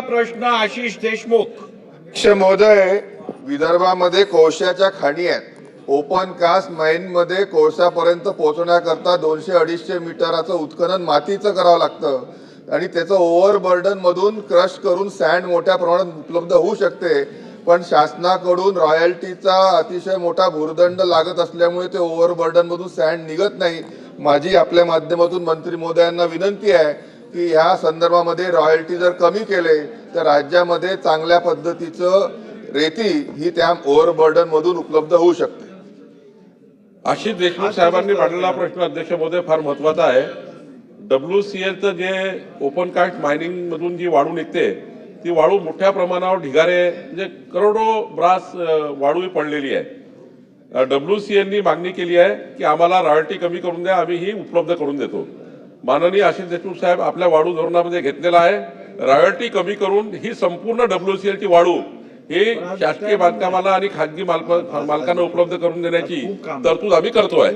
प्रश्न आशिष देशमुख. महोदय विदर्भामध्ये कोळशाच्या खाणी आहेत. ओपन कास्ट माइनमध्ये कोळशापर्यंत पोहोचण्याकरता दोनशे अडीचशे मीटराचं उत्खनन मातीचं करावं लागतं. आणि त्याचं ओव्हरबर्डन मधून क्रश करून सँड मोठ्या प्रमाणात उपलब्ध होऊ शकते. पण शासनाकडून रॉयल्टीचा अतिशय मोठा भुर्दंड लागत असल्यामुळे ते ओव्हरबर्डन मधून सँड निघत नाही. माझी आपल्या माध्यमातून मंत्री महोदयांना विनंती आहे की ह्या संदर्भामध्ये रॉयल्टी जर कमी केले तर राज्यामध्ये चांगल्या पद्धतीचं रेती ही त्या ओव्हरबर्डन मधून उपलब्ध होऊ शकते. आशिष देशमुख साहेबांनी मांडलेला प्रश्न अध्यक्ष फार महत्त्वाचा आहे. डब्ल्यू सी एलचं जे ओपन कास्ट मायनिंग मधून जी वाळू निघते ती वाळू मोठ्या प्रमाणावर ढिगारे म्हणजे करोडो ब्रास वाळू पडलेली आहे. डब्ल्यू सी एलनी मागणी केली आहे की आम्हाला रॉयल्टी कमी करून द्या आम्ही ही उपलब्ध करून देतो. माननीय आशिष देशमुख साहेब आपल्या वाळू धोरणामध्ये घेतलेला आहे. रॉयल्टी कमी करून ही संपूर्ण डब्ल्यू सी एलची वाळू ही शासकीय बांधकामाला आणि खाजगी मालक मालकांना उपलब्ध करून देण्याची तरतूद आम्ही करतोय.